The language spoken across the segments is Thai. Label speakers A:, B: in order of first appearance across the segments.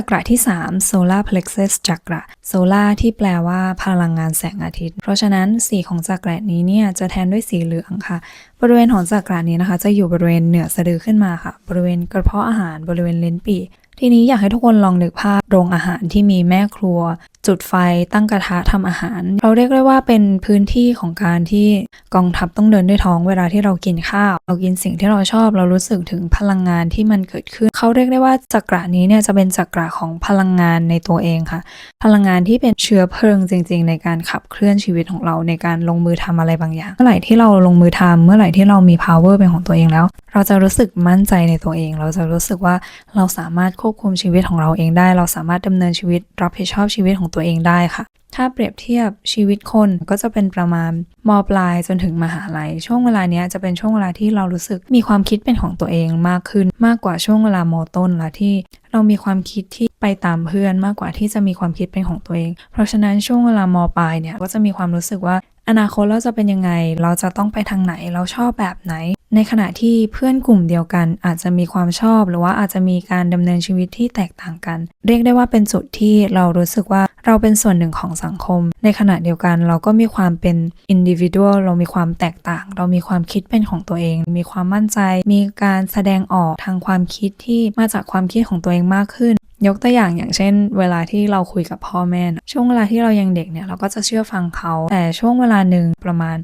A: จักระที่ 3 solar plexus จักระ solar ที่แปลว่าพลังงานแสงอาทิตย์ เพราะฉะนั้นสีของจักระนี้เนี่ยจะแทนด้วยสีเหลืองค่ะ บริเวณของจักระนี้นะคะ จะอยู่บริเวณเหนือสะดือขึ้นมาค่ะ บริเวณกระเพาะอาหารบริเวณเลนส์ปีทีนี้อยากให้ทุกคนลองนึกภาพโรงอาหารที่มีแม่ครัวจุดไฟตั้งกระทะทำอาหาร เราเรียกได้ว่าเป็นพื้นที่ของการที่กองทัพต้องเดินด้วยท้องเวลาที่เรากินข้าว เรากินสิ่งที่เราชอบ เรารู้สึกถึงพลังงานที่มันเกิดขึ้น เขาเรียกได้ว่าจักระนี้เนี่ยจะเป็นจักระของพลังงานในตัวเองค่ะ พลังงานที่เป็นเชื้อเพลิงจริง ๆ ในการขับเคลื่อนชีวิตของเราในการลงมือทำอะไรบางอย่าง เมื่อไหร่ที่เราลงมือทำเมื่อไหร่ที่เรามี power เป็นของตัวเองแล้ว เราจะรู้สึกมั่นใจในตัวเอง เราจะรู้สึกว่าเราสามารถควบคุมชีวิตของเราเองได้ เราสามารถดำเนินชีวิตรับผิดชอบชีวิตของตัวเองได้ค่ะ ถ้าเปรียบเทียบชีวิตคนก็จะเป็นประมาณมปลายจนถึงมหาลัย ช่วงเวลานี้จะเป็นช่วงเวลาที่เรารู้สึกมีความคิดเป็นของตัวเองมากขึ้น มากกว่าช่วงเวลามต้นละที่เรามีความคิดที่ไปตามเพื่อนมากกว่าที่จะมีความคิดเป็นของตัวเอง เพราะฉะนั้นช่วงเวลามปลายเนี่ยก็จะมีความรู้สึกว่า อนาคตเราจะเป็นยังไง เราจะต้องไปทางไหน เราชอบแบบไหน ในขณะที่เพื่อนกลุ่มเดียวกัน อาจจะมีความชอบ หรือว่าอาจจะมีการดำเนินชีวิตที่แตกต่างกัน เรียกได้ว่าเป็นจุดที่เรารู้สึกว่าเราเป็นส่วนหนึ่งของสังคม ในขณะเดียวกันเราก็มีความเป็น individual เรามีความแตกต่าง เรามีความคิดเป็นของตัวเอง มีความมั่นใจ มีการแสดงออกทางความคิดที่มาจากความคิดของตัวเองมากขึ้น ยกตัวอย่างอย่างเช่น เวลาที่เราคุยกับพ่อแม่นะช่วงเวลาที่เรายังเด็กเนี่ยเราก็จะเชื่อฟังเขา แต่ช่วงเวลาหนึ่งประมาณ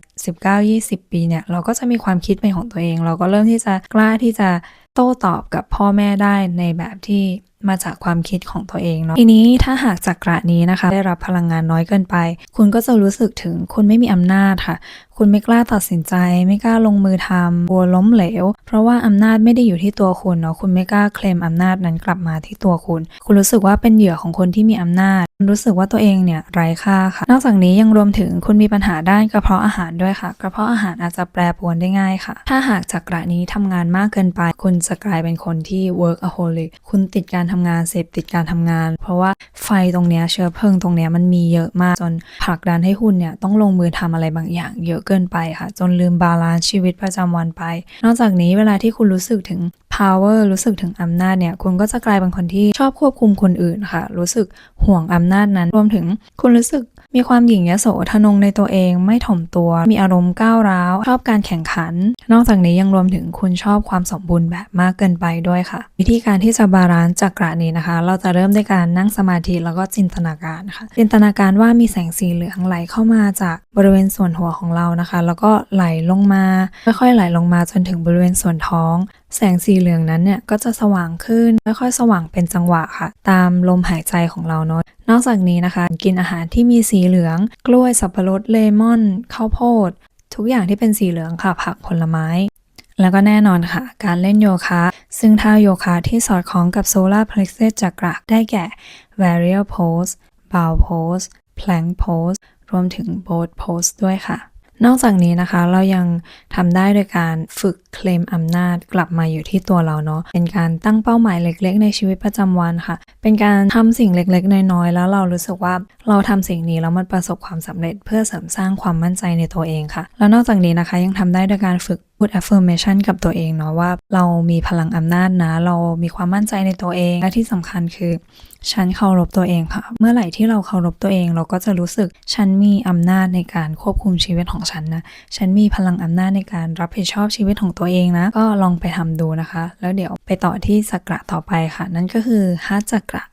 A: 19-20 ปีเนี่ยเราก็จะมีความคิดเป็นของตัวเอง เราก็เริ่มที่จะกล้าที่จะโต้ตอบกับพ่อแม่ได้ในแบบที่ มาจากความคิดของตัวเองเนาะทีนี้ถ้าหากจักระนี้นะคะ ได้รับพลังงานน้อยเกินไป คุณก็จะรู้สึกถึงคุณไม่มีอำนาจค่ะ คุณไม่กล้าตัดสินใจ ไม่กล้าลงมือทำกลัวล้มเหลว เพราะว่าอำนาจไม่ได้อยู่ที่ตัวคุณเนาะคุณไม่กล้าเคลมอำนาจนั้นกลับมาที่ตัวคุณ คุณรู้สึกว่าเป็นเหยื่อของคนที่มีอำนาจ รู้สึกว่าตัวเองเนี่ยไร้ค่าค่ะ นอกจากนี้ยังรวมถึงคุณมีปัญหาด้านกระเพาะอาหารด้วยค่ะ กระเพาะอาหารอาจจะแปรปรวนได้ง่ายค่ะ ถ้าหากจักระนี้ทำงานมากเกินไป คุณจะกลายเป็นคนที่ workaholic คุณติดการทำงานเสพติดการทำงาน เพราะว่าไฟตรงเนี้ยเชื้อเพลิงตรงเนี้ยมันมีเยอะมากจนผลักดันให้คุณเนี่ยต้องลงมือทำอะไรบางอย่าง เยอะเกินไปค่ะ จนลืมบาลานซ์ชีวิตประจำวันไป นอกจากนี้เวลาที่คุณรู้สึกถึง power รู้สึกถึงอำนาจเนี่ย คุณก็จะกลายเป็นคนที่ชอบควบคุมคนอื่นค่ะ รู้สึกห่วงอำนาจนั้น รวมถึงคุณรู้สึก มีความหยิ่งยโสทะนงในตัวเองไม่ถ่อมตัว มีอารมณ์ก้าวร้าวชอบการแข่งขัน นอกจากนี้ยังรวมถึงคุณชอบความสมบูรณ์แบบมากเกินไปด้วยค่ะ วิธีการที่จะบาลานซ์จักระนี้นะคะ เราจะเริ่มด้วยการนั่งสมาธิแล้วก็จินตนาการค่ะ จินตนาการว่ามีแสงสีเหลืองไหลเข้ามาจากบริเวณส่วนหัวของเรานะคะ แล้วก็ไหลลงมาค่อยๆไหลลงมาจนถึงบริเวณส่วนท้อง แสงสีเหลืองนั้นเนี่ยก็จะสว่างขึ้นค่อยๆสว่างเป็นจังหวะค่ะ ตามลมหายใจของเราเนาะ นอกจากนี้นะคะ กินอาหารที่มีสีเหลือง กล้วยสับปะรดเลมอน ข้าวโพด ทุกอย่างที่เป็นสีเหลืองค่ะ ผักผลไม้ แล้วก็แน่นอนค่ะ การเล่นโยคะ ซึ่งท่าโยคะที่สอดคล้องกับ Solar Plexus จักระได้แก่ Varial Pose Bow Pose Plank Pose รวมถึง Boat Pose ด้วยค่ะ นอกจากนี้นะคะเรายังทำได้โดยการฝึกเคลมอำนาจกลับมาอยู่ที่ตัวเราเนาะเป็นการตั้งเป้าหมายเล็ก ๆ ในชีวิตประจำวันค่ะ เป็นการทำสิ่งเล็กๆ น้อยๆแล้วเรารู้สึกว่าเราทำสิ่งนี้แล้วมันประสบความสำเร็จเพื่อเสริมสร้างความมั่นใจในตัวเองค่ะ แล้วนอกจากนี้นะคะยังทำได้โดยการฝึกพูด affirmation กับตัวเองเนาะว่าเรามีพลังอำนาจนะ เรามีความมั่นใจในตัวเอง และที่สำคัญคือ ฉันเคารพตัวเองค่ะ เมื่อไหร่ที่เราเคารพตัวเองเราก็จะรู้สึก ฉันมีอำนาจในการควบคุมชีวิตของฉันนะ ฉันมีพลังอำนาจในการรับผิดชอบชีวิตของตัวเองนะ ก็ลองไปทำดูนะคะ แล้วเดี๋ยวไปต่อที่สักระต่อไปค่ะ นั่นก็คือฮัตจักระ